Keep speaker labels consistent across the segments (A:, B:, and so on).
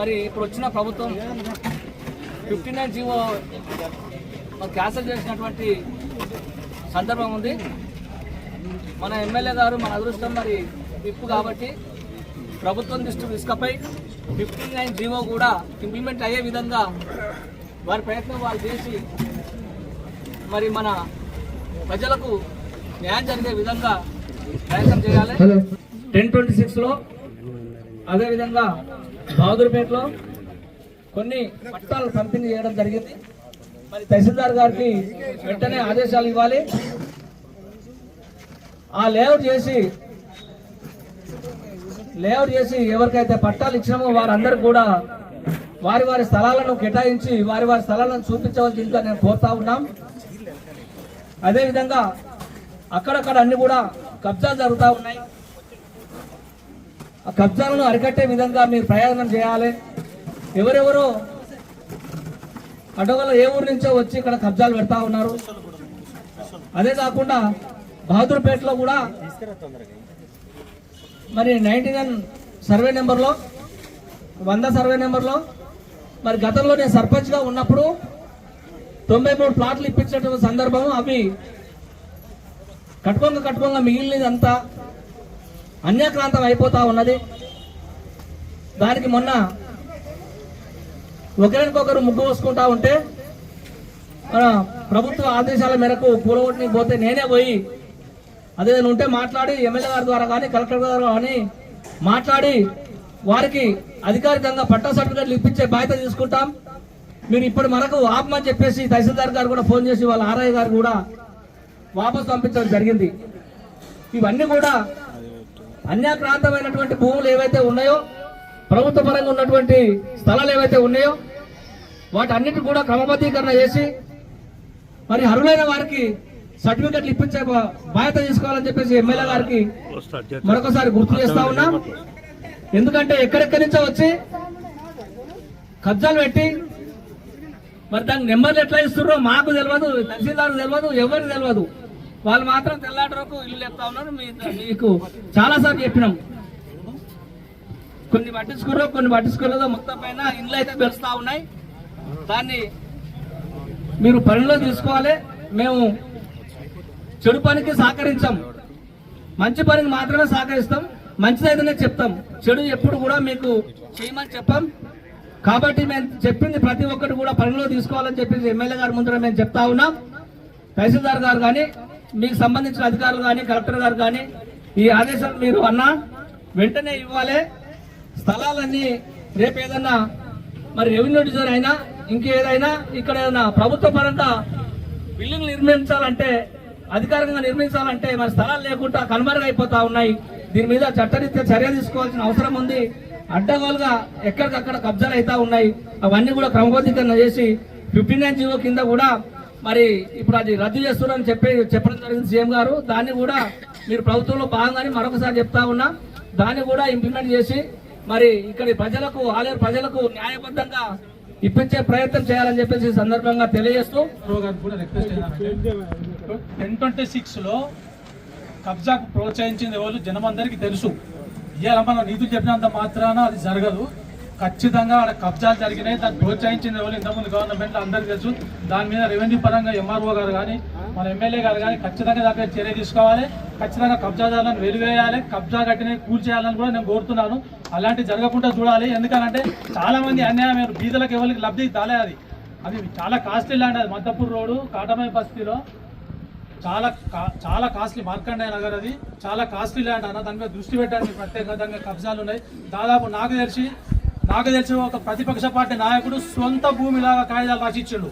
A: మరి ఇప్పుడు వచ్చిన ప్రభుత్వం ఫిఫ్టీ నైన్ జీవో మరి క్యాన్సిల్ చేసినటువంటి సందర్భం ఉంది. మన ఎమ్మెల్యే గారు మన అదృష్టం మరి విప్పు కాబట్టి ప్రభుత్వం దృష్టి ఇసుకపై ఫిఫ్టీ నైన్ జీవో కూడా ఇంప్లిమెంట్ అయ్యే విధంగా వారి ప్రయత్నం వాళ్ళు చేసి మరి మన ప్రజలకు న్యాయం జరిగే విధంగా ప్రయత్నం చేయాలి. టెన్ ట్వంటీ సిక్స్లో అదేవిధంగా బహదూర్పేటలో కొన్ని పట్టాలు పంపిణీ చేయడం జరిగింది. మరి తహసీల్దార్ గారికి వెంటనే ఆదేశాలు ఇవ్వాలి. ఆ లేఅవుట్ చేసి లేఅవుట్ చేసి ఎవరికైతే పట్టాలు ఇచ్చినామో వారందరూ కూడా వారి వారి స్థలాలను కేటాయించి వారి వారి స్థలాలను చూపించవలసిందిగా నేను కోరుతా ఉన్నాం. అదేవిధంగా అక్కడక్కడ అన్ని కూడా కబ్జాలు జరుగుతూ ఉన్నాయి. కబ్జాలను అరికట్టే విధంగా మీరు ప్రయాణం చేయాలి. ఎవరెవరో అడవుల ఏ ఊరు నుంచో వచ్చి ఇక్కడ కబ్జాలు పెడతా ఉన్నారు. అదే కాకుండా బహదూర్పేటలో కూడా మరి నైన్టీ నైన్ సర్వే నెంబర్లో వంద సర్వే నెంబర్లో మరి గతంలో నేను సర్పంచ్గా ఉన్నప్పుడు తొంభై మూడు ప్లాట్లు ఇప్పించినటువంటి సందర్భం అవి కట్టుకోంగా కట్టుకోంగా మిగిలినదంతా అన్యాక్రాంతం అయిపోతా ఉన్నది. దానికి మొన్న ఒకరికొకరు ముగ్గు పోసుకుంటా ఉంటే మన ప్రభుత్వ ఆదేశాల మేరకు కూలగొట్టి పోతే నేనే పోయి అదే ఉంటే మాట్లాడి ఎమ్మెల్యే గారి ద్వారా కానీ కలెక్టర్ గారు కానీ మాట్లాడి వారికి అధికారికంగా పట్టా సర్టిఫికెట్లు ఇప్పించే బాధ్యత తీసుకుంటాం. మీరు ఇప్పుడు మనకు ఆపమని చెప్పేసి తహసీల్దార్ గారు కూడా ఫోన్ చేసి వాళ్ళ ఆర్ఐ గారు కూడా వాపసు పంపించడం జరిగింది. ఇవన్నీ కూడా అన్యాక్రాంతమైనటువంటి భూములు ఏవైతే ఉన్నాయో ప్రభుత్వ పరంగా ఉన్నటువంటి స్థలాలు ఏవైతే ఉన్నాయో వాటన్నిటి కూడా క్రమబద్ధీకరణ చేసి మరి అర్హులైన వారికి సర్టిఫికెట్లు ఇప్పించే బాధ్యత తీసుకోవాలని చెప్పేసి ఎమ్మెల్యే గారికి మరొకసారి గుర్తు చేస్తా ఉన్నాం. ఎందుకంటే ఎక్కడెక్కడి నుంచో వచ్చి కబ్జాలు పెట్టి మరి దానికి నెంబర్లు ఎట్లా ఇస్తున్నారో మాకు తెలియదు తహసీల్దారు తెలియదు ఎవరికి తెలియదు వాళ్ళు మాత్రం తెల్లాటి వరకు ఇల్లు లేపుతా ఉన్నారు. మీ- మీకు చాలాసార్లు చెప్పినాం. కొన్ని పట్టించుకోరు కొన్ని పట్టించుకోలేదో మొత్తం పైన ఇండ్లు అయితే పెరుస్తూ ఉన్నాయి. దాన్ని మీరు పనిలో తీసుకోవాలి. మేము చెడు పనికి సహకరించాం. మంచి పనికి మాత్రమే సహకరిస్తాం. మంచిదైతేనే చెప్తాం. చెడు ఎప్పుడు కూడా మీకు చేయమని చెప్పాం. కాబట్టి మేము చెప్పింది ప్రతి ఒక్కటి కూడా పనిలో తీసుకోవాలని చెప్పేసి ఎమ్మెల్యే గారి ముందర మేము చెప్తా ఉన్నాం. తహసీల్దార్ గారు కానీ మీకు సంబంధించిన అధికారులు కానీ కలెక్టర్ గారు కానీ ఈ ఆదేశాలు మీరు అన్నా వెంటనే ఇవ్వాలి. స్థలాలన్నీ రేపు ఏదన్నా మరి రెవెన్యూ డిజైన్ అయినా ఇంకేదైనా ఇక్కడ ఏదైనా ప్రభుత్వ పరంగా బిల్డింగ్ నిర్మించాలంటే అధికారికంగా నిర్మించాలంటే మరి స్థలాలు లేకుండా కనుమరుగైపోతా ఉన్నాయి. దీని మీద చట్టరీత్యా చర్య తీసుకోవాల్సిన అవసరం ఉంది. అడ్డగోలుగా ఎక్కడికక్కడ కబ్జాలు అవుతా ఉన్నాయి. అవన్నీ కూడా క్రమబద్ధీకరణ చేసి ఫిఫ్టీ నైన్ జీవో కింద కూడా మరి ఇప్పుడు అది రద్దు చేస్తున్నారని చెప్పి చెప్పడం జరిగింది సీఎం గారు. దాన్ని కూడా మీరు ప్రభుత్వంలో భాగంగానే మరొకసారి చెప్తా ఉన్నా దాన్ని కూడా ఇంప్లిమెంట్ చేసి మరి ఇక్కడి ప్రజలకు ఆలయ ప్రజలకు న్యాయబద్ధంగా ఇప్పించే ప్రయత్నం చేయాలని చెప్పేసి సందర్భంగా తెలియజేస్తూ
B: కూడా టెన్ ట్వంటీ సిక్స్లో కబ్జాకు ప్రోత్సహించింది ఎవరు? జనమందరికీ తెలుసు. ఇవాళ మనం నీతులు చెప్పినంత మాత్రాన అది జరగదు. ఖచ్చితంగా ఆడ కబ్జాలు జరిగినాయి. దాన్ని ప్రోత్సహించింది ఎవరు ఇంతకుముందు గవర్నమెంట్ అందరికీ తెలుసు. దాని మీద రెవెన్యూ పరంగా ఎంఆర్ఓ గారు కానీ మన ఎమ్మెల్యే గారు కానీ ఖచ్చితంగా దాని మీద చర్య తీసుకోవాలి. ఖచ్చితంగా కబ్జాదారులను వెలివేయాలి. కబ్జా కట్టిన కూల్చేయాలని కూడా నేను కోరుతున్నాను. అలాంటి జరగకుండా చూడాలి. ఎందుకంటే చాలా మంది అన్యాయం బీదలకు ఎవరికి లబ్ధి దాలే అది. అది చాలా కాస్ట్లీ ల్యాండ్ అది. మద్దపూర్ రోడ్డు కాటమై బస్తీలో చాలా కా- చాలా కాస్ట్లీ మార్కండే నగర్ అది. చాలా కాస్ట్లీ ల్యాండ్ అన్న దాని మీద దృష్టి పెట్టడానికి ప్రత్యేకంగా కబ్జాలు ఉన్నాయి. దాదాపు నాకు తెలిసి నాకు తెలిసిన ఒక ప్రతిపక్ష పార్టీ నాయకుడు సొంత భూమిలాగా కాగితాలు రాసి ఇచ్చిండు.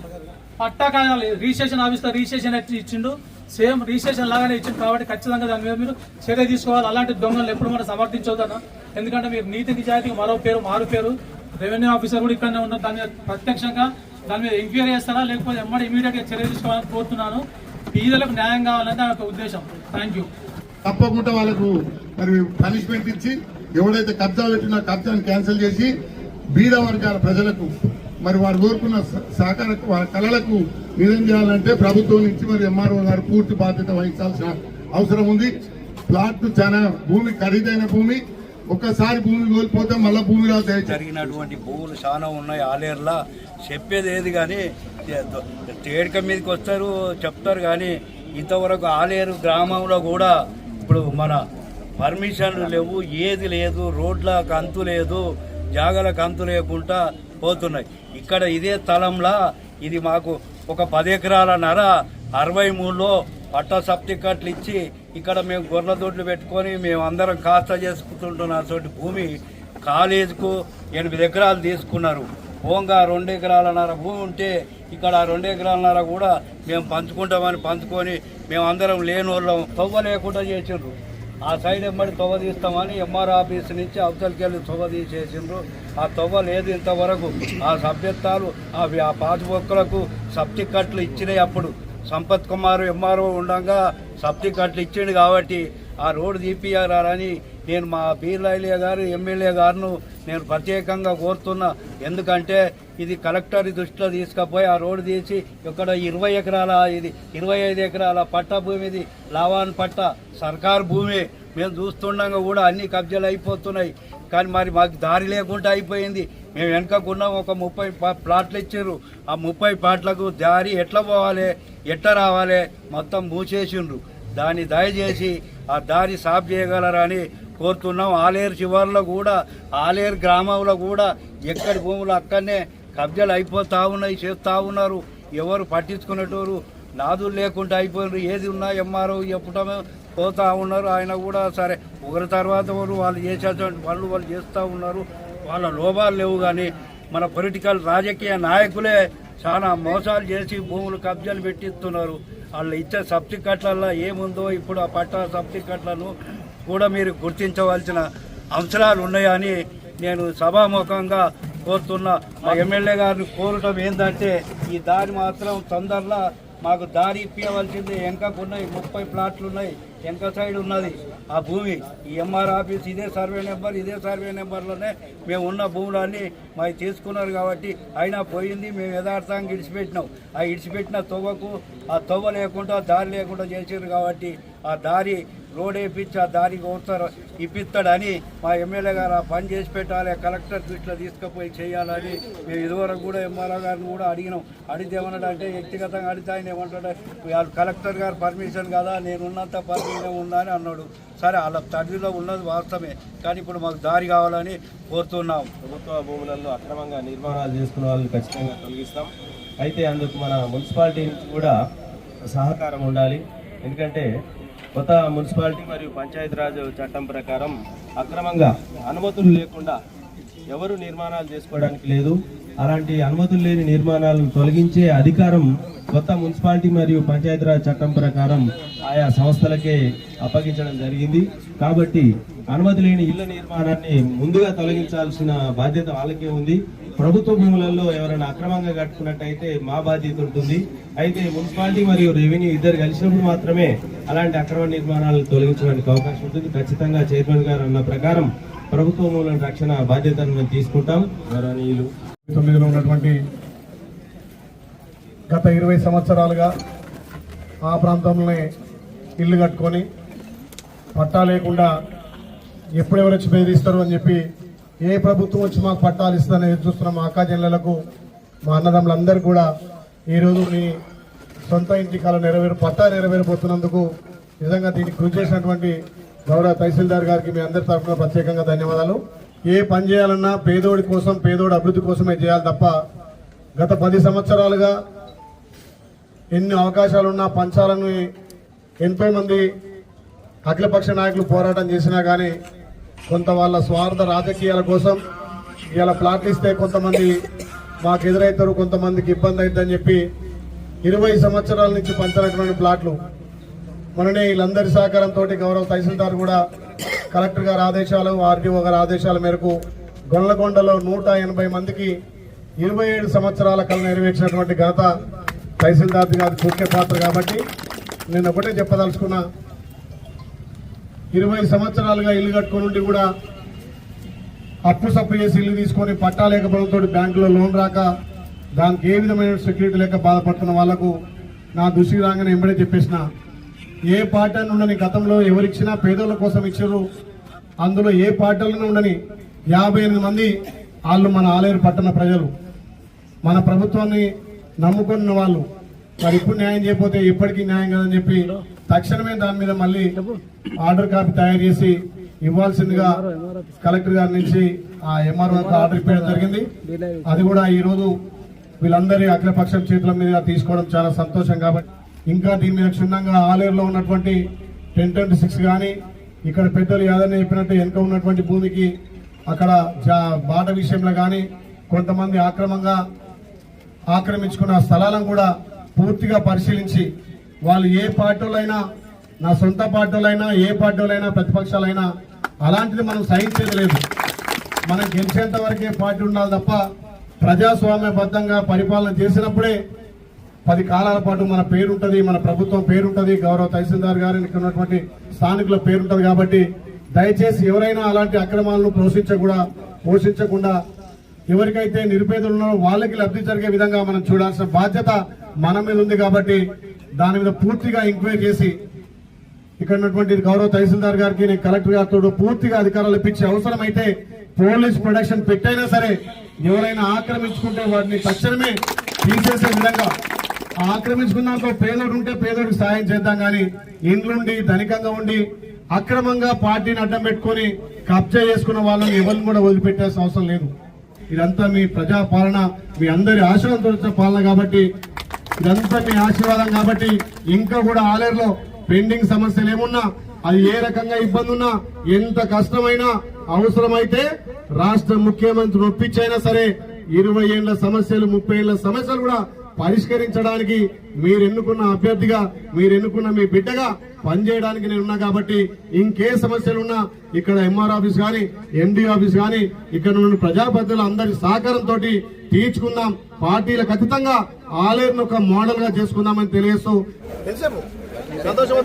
B: పట్టా కాగితాలు రిజిస్ట్రేషన్ ఆఫీస్లో రిజిస్ట్రేషన్ ఇచ్చిండు? సేమ్ రిజిస్ట్రేషన్ లాగానే ఇచ్చిండు కాబట్టి ఖచ్చితంగా దాని మీద మీరు చర్య తీసుకోవాలి. అలాంటి దొంగలు ఎప్పుడు మనం సమర్థించవద్దన్న ఎందుకంటే మీరు నీతి నిజాయితీకి మరో పేరు మారు పేరు. రెవెన్యూ ఆఫీసర్ కూడా ఇక్కడనే ఉన్నారు. దాని మీద ప్రత్యక్షంగా దాని మీద ఎంక్వైరీ చేస్తారా? లేకపోతే ఎమ్మడి ఇమీడియట్గా చర్య తీసుకోవాలని కోరుతున్నాను. పీదలకు న్యాయం కావాలని నా ఉద్దేశం. థ్యాంక్ యూ
C: తప్పకుండా వాళ్ళకు మరి పనిష్మెంట్ ఇచ్చి ఎవడైతే కబ్జా పెట్టినా కబ్జాను క్యాన్సిల్ చేసి బీద వర్గాల ప్రజలకు మరి వారు కోరుకున్న స- సహకార వారి కళలకు నిజం చేయాలంటే ప్రభుత్వం నుంచి మరి ఎంఆర్ఓ గారు పూర్తి బాధ్యత వహించాల్సిన అవసరం ఉంది. ప్లాట్ చాలా భూమి ఖరీదైన భూమి. ఒక్కసారి భూమి కోల్పోతే మళ్ళీ భూమి రాదు
D: జరిగినటువంటి భూములు చాలా ఉన్నాయి. ఆలేరులా చెప్పేది ఏది కానీ తేడిక మీదకి వస్తారు చెప్తారు కానీ ఇంతవరకు ఆలేరు గ్రామంలో కూడా ఇప్పుడు మన పర్మిషన్లు లేవు ఏది లేదు రోడ్లకు అంతు లేదు జాగలకు అంతు లేకుండా పోతున్నాయి. ఇక్కడ ఇదే స్థలంలో ఇది మాకు ఒక పది ఎకరాల నర అరవై మూడులో పట్ట సబ్టికట్లు ఇచ్చి ఇక్కడ మేము గొర్రె దొడ్లు పెట్టుకొని మేము అందరం కాస్త చేసుకుంటున్న చోటి భూమి కాలేజీకు ఎనిమిది ఎకరాలు తీసుకున్నారు. ఓంగా రెండు ఎకరాలన్నర భూమి ఉంటే ఇక్కడ రెండు రెండు ఎకరాలన్నర కూడా మేము పంచుకుంటామని పంచుకొని మేము అందరం లేని వాళ్ళం తవ్వ లేకుండా చేసిండ్రు. ఆ సైడ్ ఎమ్మడి తొవ్వ తీస్తామని ఎంఆర్ ఆఫీస్ నుంచి అవతలికి వెళ్ళి తొవ్వ తీసేసిండ్రు. ఆ తొవ్వ లేదు ఇంతవరకు. ఆ సభ్యత్వాలు ఆ వి- ఆ కట్లు సబ్టికట్లు ఇచ్చినాయి అప్పుడు. సంపత్ కుమార్ ఎంఆర్ఓ ఉండగా సబ్టికట్లు ఇచ్చిండు కాబట్టి ఆ రోడ్డు తీపియారని నేను మా బీర్లయ్య గారు ఎమ్మెల్యే గారును నేను ప్రత్యేకంగా కోరుతున్నా. ఎందుకంటే ఇది కలెక్టర్ దృష్టిలో తీసుకుపోయి ఆ రోడ్డు తీసి ఇక్కడ ఇరవై ఎకరాల ఇది ఇరవై ఐదు ఎకరాల పట్ట భూమిది లావాన్ పట్ట సర్కార్ భూమి. మేము చూస్తుండగా కూడా అన్ని కబ్జాలు అయిపోతున్నాయి. కానీ మరి మాకు దారి లేకుండా అయిపోయింది. మేము వెనకకున్నాం ఒక ముప్పై ప్లాట్లు ఇచ్చారు. ఆ ముప్పై ప్లాట్లకు దారి ఎట్లా పోవాలి ఎట్లా రావాలి మొత్తం మూసేసిండ్రు. దాన్ని దయచేసి ఆ దారి సాఫ్ చేయగలరని కోరుతున్నాం. ఆలేరు శివార్లో కూడా ఆలేరు గ్రామంలో కూడా ఎక్కడి భూములు అక్కడనే కబ్జాలు అయిపోతా ఉన్నాయి చేస్తూ ఉన్నారు. ఎవరు పట్టించుకునేటోరు నాదులు లేకుండా అయిపోయినారు. ఏది ఉన్నా ఎంఆర్ఓ చెప్పటమే పోతూ ఉన్నారు. ఆయన కూడా సరే ఒకరి తర్వాత ఒకరు వాళ్ళు చేసేటువంటి పనులు వాళ్ళు చేస్తూ ఉన్నారు. వాళ్ళ లోభాలు లేవు కానీ మన పొలిటికల్ రాజకీయ నాయకులే చాలా మోసాలు చేసి భూములు కబ్జాలు పెట్టిస్తున్నారు. వాళ్ళు ఇచ్చే సబ్సికట్లలో ఏముందో ఇప్పుడు ఆ పట్టా సబ్సికట్లను కూడా మీరు గుర్తించవలసిన అంశాలు ఉన్నాయని నేను సభాముఖంగా కోరుతున్న. మా ఎమ్మెల్యే గారిని కోరటం ఏంటంటే ఈ దారి మాత్రం తొందరలో మాకు దారి ఇప్పించవలసింది వెనకకున్నాయి ముప్పై ప్లాట్లు ఉన్నాయి వెనక సైడ్ ఉన్నది. ఆ భూమి ఈ ఎంఆర్ ఆఫీస్ ఇదే సర్వే నెంబర్ ఇదే సర్వే నెంబర్లోనే మేము ఉన్న భూములన్నీ మాకు తీసుకున్నారు కాబట్టి అయినా పోయింది మేము యథార్థంగా ఇడిచిపెట్టినాం. ఆ ఇడిచిపెట్టిన తవ్వకు ఆ తవ్వ లేకుండా దారి లేకుండా చేసారు కాబట్టి ఆ దారి రోడ్ వేయించి ఆ దారి కోరుతారు ఇప్పిస్తాడని మా ఎమ్మెల్యే గారు ఆ పని చేసి పెట్టాలి కలెక్టర్ దృష్టిలో తీసుకుపోయి చేయాలని మేము ఇదివరకు కూడా ఎంఆర్ఓ గారిని కూడా అడిగినాం. అడిగితే ఏమన్నాడు అంటే వ్యక్తిగతంగా అడిగితే ఆయన ఏమంటాడు వాళ్ళు కలెక్టర్ గారు పర్మిషన్ కదా నేను ఉన్నంత పర్మిషన్ ఉందా అని అన్నాడు. సరే వాళ్ళ తడిలో ఉన్నది వాస్తవమే కానీ ఇప్పుడు మాకు దారి కావాలని కోరుతున్నాం.
E: ప్రభుత్వ భూములలో అక్రమంగా నిర్మాణాలు చేసుకున్న వాళ్ళని ఖచ్చితంగా తొలగిస్తాం. అయితే అందుకు మన మున్సిపాలిటీ నుంచి కూడా సహకారం ఉండాలి. ఎందుకంటే కొత్త మున్సిపాలిటీ మరియు పంచాయతీరాజ్ చట్టం ప్రకారం అక్రమంగా అనుమతులు లేకుండా ఎవరు నిర్మాణాలు చేసుకోవడానికి లేదు. అలాంటి అనుమతులు లేని నిర్మాణాలను తొలగించే అధికారం కొత్త మున్సిపాలిటీ మరియు పంచాయతీరాజ్ చట్టం ప్రకారం ఆయా సంస్థలకే అప్పగించడం జరిగింది. కాబట్టి అనుమతి లేని ఇళ్ళ నిర్మాణాన్ని ముందుగా తొలగించాల్సిన బాధ్యత వాళ్ళకే ఉంది. ప్రభుత్వ భూములలో ఎవరైనా అక్రమంగా కట్టుకున్నట్టయితే మా బాధ్యత ఉంటుంది. అయితే మున్సిపాలిటీ మరియు రెవెన్యూ ఇద్దరు కలిసినప్పుడు మాత్రమే అలాంటి అక్రమ నిర్మాణాలను తొలగించడానికి అవకాశం ఉంటుంది. ఖచ్చితంగా చైర్మన్ గారు అన్న ప్రకారం ప్రభుత్వ భూముల రక్షణ బాధ్యతను మేము తీసుకుంటాం. గౌరవనీయులు
F: తొమ్మిదిలో ఉన్నటువంటి గత ఇరవై సంవత్సరాలుగా ఆ ప్రాంతంలోనే ఇల్లు కట్టుకొని పట్టా లేకుండా ఎప్పుడెవరు వచ్చి బెదిరిస్తారు అని చెప్పి ఏ ప్రభుత్వం వచ్చి మాకు పట్టాలు ఇస్తుందని ఎదురు చూస్తున్న మా అక్క జిల్లలకు మా అన్నదమ్ములందరూ కూడా ఈరోజు మీ సొంత ఇంటి కాలం నెరవేరు పట్టా నెరవేరబోతున్నందుకు నిజంగా దీనికి కృషి చేసినటువంటి గౌరవ తహసీల్దార్ గారికి మీ అందరి తరఫున ప్రత్యేకంగా ధన్యవాదాలు. ఏ పని చేయాలన్నా పేదోడి కోసం పేదోడి అభివృద్ధి కోసమే చేయాలి తప్ప గత పది సంవత్సరాలుగా ఎన్ని అవకాశాలున్నా పంచాలని ఎంతోమంది అఖిలపక్ష నాయకులు పోరాటం చేసినా కానీ కొంత వాళ్ళ స్వార్థ రాజకీయాల కోసం ఇలా ప్లాట్లిస్తే కొంతమంది మాకు ఎదురవుతారు కొంతమందికి ఇబ్బంది అవుతుందని చెప్పి ఇరవై సంవత్సరాల నుంచి పంచినటువంటి ప్లాట్లు. మననే వీళ్ళందరి సహకారంతో గౌరవ తహసీల్దార్ కూడా కలెక్టర్ గారి ఆదేశాలు ఆర్డీఓ గారి ఆదేశాల మేరకు గొల్లగొండలో నూట ఎనభై మందికి ఇరవై ఏడు సంవత్సరాల కళ నెరవేర్చినటువంటి ఘనత తహసీల్దార్ గారి ముఖ్య పాత్ర కాబట్టి నేను ఒకటే చెప్పదలుచుకున్నా ఇరవై సంవత్సరాలుగా ఇల్లు కట్టుకుని ఉండి కూడా అప్పు సప్పు చేసి ఇల్లు తీసుకొని పట్టా లేకపోవడంతో బ్యాంకులో లోన్ రాక దానికి ఏ విధమైన సెక్యూరిటీ లేక బాధపడుతున్న వాళ్ళకు నా దృష్టికి రాగానే ఎంబడే చెప్పేసిన ఏ పార్టీ అని ఉండని గతంలో ఎవరిచ్చినా పేదోళ్ళ కోసం ఇచ్చారు. అందులో ఏ పార్టీలను ఉండని యాభై ఎనిమిది మంది వాళ్ళు మన ఆలేరు పట్టణ ప్రజలు. మన ప్రభుత్వాన్ని నమ్ముకున్న వాళ్ళు మరి ఇప్పుడు న్యాయం చేయకపోతే ఎప్పటికీ న్యాయం కదని చెప్పి తక్షణమే దాని మీద మళ్ళీ ఆర్డర్ కాపీ తయారు చేసి ఇవ్వాల్సిందిగా కలెక్టర్ గారి నుంచి ఆ ఎంఆర్ఓ ఆర్డర్ ఇప్పడం జరిగింది. అది కూడా ఈ రోజు వీళ్ళందరి అగ్రపక్షం చేతుల మీద తీసుకోవడం చాలా సంతోషం కాబట్టి ఇంకా దీని మీద క్షుణ్ణంగా ఆలేరులో ఉన్నటువంటి టెన్ ట్వంటీ సిక్స్ కానీ ఇక్కడ పెద్దలు యాదన్న చెప్పినట్టు వెనుక ఉన్నటువంటి భూమికి అక్కడ బాట విషయంలో కానీ కొంతమంది ఆక్రమంగా ఆక్రమించుకున్న స్థలాలను కూడా పూర్తిగా పరిశీలించి వాళ్ళు ఏ పార్టీలైనా నా సొంత పార్టీలైనా ఏ పార్టీలైనా ప్రతిపక్షాలైనా అలాంటిది మనం సహించేది లేదు. మనం గెలిచేంత వరకే పార్టీ ఉండాలి తప్ప ప్రజాస్వామ్యబద్ధంగా పరిపాలన చేసినప్పుడే పది కాలాల పాటు మన పేరుంటుంది మన ప్రభుత్వం పేరుంటుంది. గౌరవ తహసీల్దార్ గారి ఇక్కడ ఉన్నటువంటి స్థానికుల పేరుంటుంది కాబట్టి దయచేసి ఎవరైనా అలాంటి అక్రమాలను పోషించకుండా పోషించకుండా ఎవరికైతే నిరుపేదలు ఉన్నారో వాళ్ళకి లబ్ధి జరిగే విధంగా మనం చూడాల్సిన బాధ్యత మన మీద ఉంది కాబట్టి దాని మీద పూర్తిగా ఎంక్వైరీ చేసి ఇక్కడ ఉన్నటువంటి గౌరవ తహసీల్దార్ గారికి నేను కలెక్టర్ గారితో పూర్తిగా అధికారాలు ఇప్పించే అవసరమైతే పోలీస్ ప్రొడక్షన్ పెట్టైనా సరే ఎవరైనా ఆక్రమించుకుంటే వాటిని తక్షణమే తీసేసే విధంగా ఆక్రమించుకున్నాక పేదోడు ఉంటే పేదోడికి సాయం చేద్దాం కానీ ఇండ్లుండి ధనికంగా ఉండి అక్రమంగా పార్టీని అడ్డం పెట్టుకొని కబ్జా చేసుకున్న వాళ్ళని ఎవరిని కూడా వదిలిపెట్టాల్సిన అవసరం లేదు. ఇదంతా మీ ప్రజా పాలన మీ అందరి ఆశీర్వాదంతో వచ్చిన పాలన కాబట్టి ఇదంతా మీ ఆశీర్వాదం కాబట్టి ఇంకా కూడా ఆలేరులో పెండింగ్ సమస్యలు ఏమున్నా అది ఏ రకంగా ఇబ్బంది ఉన్నా ఎంత కష్టమైనా అవసరమైతే రాష్ట్ర ముఖ్యమంత్రి ఒప్పించైనా సరే ఇరవై ఏళ్ళ సమస్యలు ముప్పై ఏళ్ళ సమస్యలు కూడా పరిష్కరించడానికి మీరు ఎన్నుకున్న అభ్యర్థిగా మీరు ఎన్నుకున్న మీ బిడ్డగా పనిచేయడానికి నేనున్నా కాబట్టి ఇంకే సమస్యలు ఉన్నా ఇక్కడ ఎంఆర్ ఆఫీస్ కానీ ఎండి ఆఫీస్ కానీ ఇక్కడ ఉన్న ప్రజాపతిలో అందరి సహకారంతో తీర్చుకుందాం. పార్టీల ఖచ్చితంగా ఆలేరును ఒక మోడల్గా చేసుకుందామని తెలియస్తూ సంతోషం